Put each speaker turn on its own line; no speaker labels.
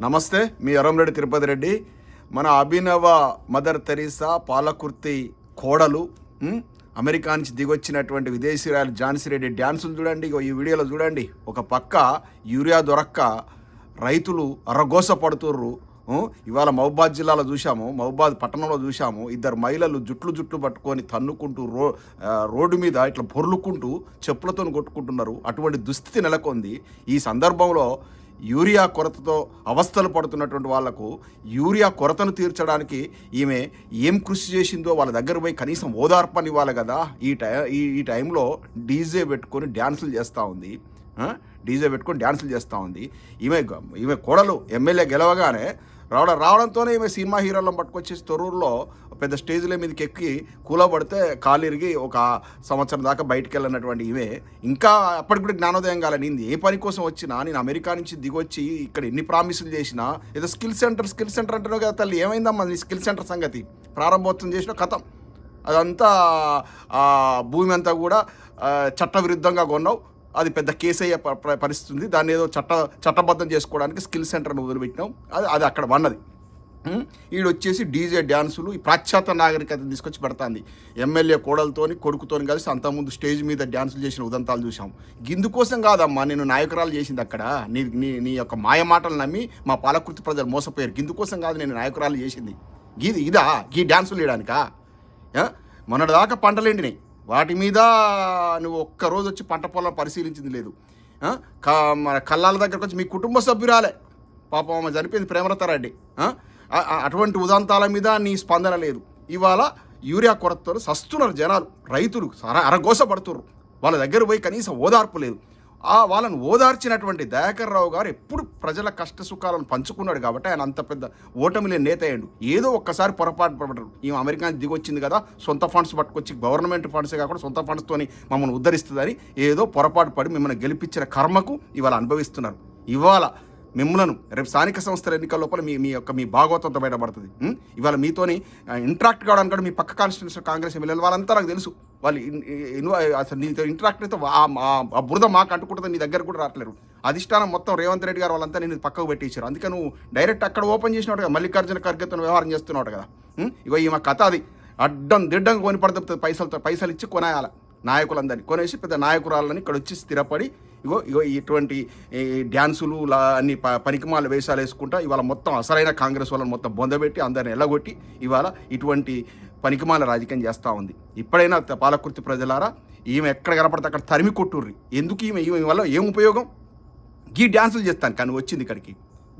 నమస్తే మీ అరంరెడ్డి తిరుపతి రెడ్డి. మన అభినవ మదర్ తెరీసా పాలకుర్తి కోడలు అమెరికా నుంచి దిగొచ్చినటువంటి విదేశీరాయలు ఝాన్సీ రెడ్డి డ్యాన్సులు చూడండి ఇగో ఈ వీడియోలో చూడండి. ఒక పక్క యూరియా దొరక్క రైతులు అరగోస పడుతుర్రు ఇవాళ మహబాద్ జిల్లాలో చూశాము మహబాద్ పట్టణంలో చూశాము. ఇద్దరు మహిళలు జుట్లు జుట్లు పట్టుకొని తన్నుకుంటూ రో రోడ్డు మీద ఇట్లా పొర్లుకుంటూ చెప్పులతో కొట్టుకుంటున్నారు. అటువంటి దుస్థితి నెలకొంది. ఈ సందర్భంలో యూరియా కొరతతో అవస్థలు పడుతున్నటువంటి వాళ్ళకు యూరియా కొరతను తీర్చడానికి ఈమె ఏం కృషి చేసిందో వాళ్ళ దగ్గర పోయి కనీసం ఓదార్పని ఇవ్వాలి కదా. ఈ టై ఈ ఈ టైంలో డీజే పెట్టుకొని డ్యాన్సులు చేస్తూ ఉంది. డీజే పెట్టుకొని డ్యాన్సులు చేస్తూ ఉంది. ఈమె గ- ఈమె కోడలు ఎమ్మెల్యే గెలవగానే రావడం రావడంతోనే ఈమె సినిమా హీరోలను పట్టుకొచ్చేసి తొర్రూరులో పెద్ద స్టేజ్ల మీదకి ఎక్కి కూలబడితే పడితే కాలిరిగి ఒక సంవత్సరం దాకా బయటికి వెళ్ళినటువంటి ఇవే. ఇంకా అప్పటికి కూడా జ్ఞానోదయం కాలనింది ఏ పని కోసం వచ్చినా నేను అమెరికా నుంచి దిగొచ్చి ఇక్కడ ఎన్ని ప్రామిసులు చేసినా ఏదో స్కిల్ సెంటర్ స్కిల్ సెంటర్ అంటున్నావు కదా తల్లి ఏమైందమ్మా నీ స్కిల్ సెంటర్ సంగతి? ప్రారంభోత్సవం చేసిన కథం. అదంతా భూమి అంతా కూడా చట్టవిరుద్ధంగా కొన్నావు. అది పెద్ద కేసు అయ్యే పరిస్థితి ఉంది. దాన్ని ఏదో చట్ట చట్టబద్ధం చేసుకోవడానికి స్కిల్ సెంటర్ను వదిలిపెట్టినాం అది అది అక్కడ వన్నది ఉం? వచ్చేసి డీజే డ్యాన్సులు ఈ పాశ్చాత్య నాగరికత తీసుకొచ్చి పెడతాంది. ఎమ్మెల్యే కోడలతోని కొడుకుతోని కలిసి అంతకుముందు స్టేజ్ మీద డ్యాన్సులు చేసిన ఉదంతాలు చూసాం గిందుకోసం కాదమ్మా నేను నాయకురాలు చేసింది అక్కడ. నీ నీ నీ యొక్క మాయ మాటలు నమ్మి మా పాలకృతి ప్రజలు మోసపోయారు. గిందుకోసం కాదు నేను నాయకురాలు చేసింది. గీది ఇదా? గీ డ్యాన్సులు వేయడానికా? మొన్నటిదాకా పంటలు ఎండినాయి వాటి మీద నువ్వు ఒక్క రోజు వచ్చి పంట పొలం పరిశీలించింది లేదు. క- మన కళ్ళాల దగ్గరకు వచ్చి మీ కుటుంబ సభ్యురాలే. పాపం ఆమె చనిపోయింది ప్రేమలతారెడ్డి అటువంటి ఉదాంతాల మీద నీ స్పందన లేదు. ఇవాళ యూరియా కొరతతో సస్తున్నారు జనాలు రైతులు అర అరగోస పడుతున్నారు వాళ్ళ దగ్గర పోయి కనీసం ఓదార్పు లేదు. ఆ వాళ్ళని ఓదార్చినటువంటి దయాకర్ రావు గారు ఎప్పుడు ప్రజల కష్ట సుఖాలను పంచుకున్నాడు కాబట్టి ఆయన అంత పెద్ద ఓటమి లేని నేత అయ్యాడు. ఏదో ఒక్కసారి పొరపాటు పడ్డారు ఈమె అమెరికా దిగొచ్చింది కదా సొంత ఫండ్స్ పట్టుకొచ్చి గవర్నమెంట్ ఫండ్సే కాకుండా సొంత ఫండ్స్తోని మమ్మల్ని ఉద్ధరిస్తుందని ఏదో పొరపాటు పడి మిమ్మల్ని గెలిపించిన కర్మకు ఇవాళ అనుభవిస్తున్నారు. ఇవాళ మిమ్మలను రేపు స్థానిక సంస్థల ఎన్నికల లోపల మీ మీ యొక్క మీ భాగవతంతో బయటపడుతుంది. ఇవాళ మీతోని ఇంటరాక్ట్ కావడానికి కూడా మీ పక్క కాన్స్టిట్యూషన్ కాంగ్రెస్ ఎమ్మెల్యేలు వాళ్ళంతా నాకు తెలుసు. వాళ్ళు అసలు నీతో ఇంటరాక్ట్ అయితే ఆ- బురద మాకు అంటుకుంటుంది నీ దగ్గర కూడా రావట్లేరు అధిష్టానం మొత్తం రేవంత్ రెడ్డి గారు వాళ్ళంతా నేను పక్కకు పెట్టించారు. అందుకే నువ్వు డైరెక్ట్ అక్కడ ఓపెన్ చేసినట్టు కదా మల్లికార్జున ఖర్గేతో వ్యవహారం చేస్తున్నావు కదా. ఇగో ఇగో ఈమె కథ అది. అడ్డం దిడ్డం కొని పడుతుంది పైసలతో పైసలు ఇచ్చి కొనేయాలి నాయకులందరినీ కొనేసి పెద్ద నాయకురాలని ఇక్కడ వచ్చి స్థిరపడి ఇగో ఇగో ఇటువంటి ఈ డ్యాన్సులు లా అన్ని ప పనికిమాల వేషాలు వేసుకుంటా ఇవాళ మొత్తం అసలైన కాంగ్రెస్ వాళ్ళని మొత్తం బొందబెట్టి అందరిని ఎల్లగొట్టి ఇవాళ ఇటువంటి పనికిమాల రాజకీయం చేస్తూ ఉంది. ఇప్పుడైనా త- పాలకుర్తి ప్రజలారా ఈమె ఎక్కడ కనపడితే అక్కడ తరిమి కొట్టుర్రి. ఎందుకు ఈమె ఈమె వల్ల ఏం ఉపయోగం? గీ డ్యాన్సులు చేస్తాను కానీ వచ్చింది ఇక్కడికి.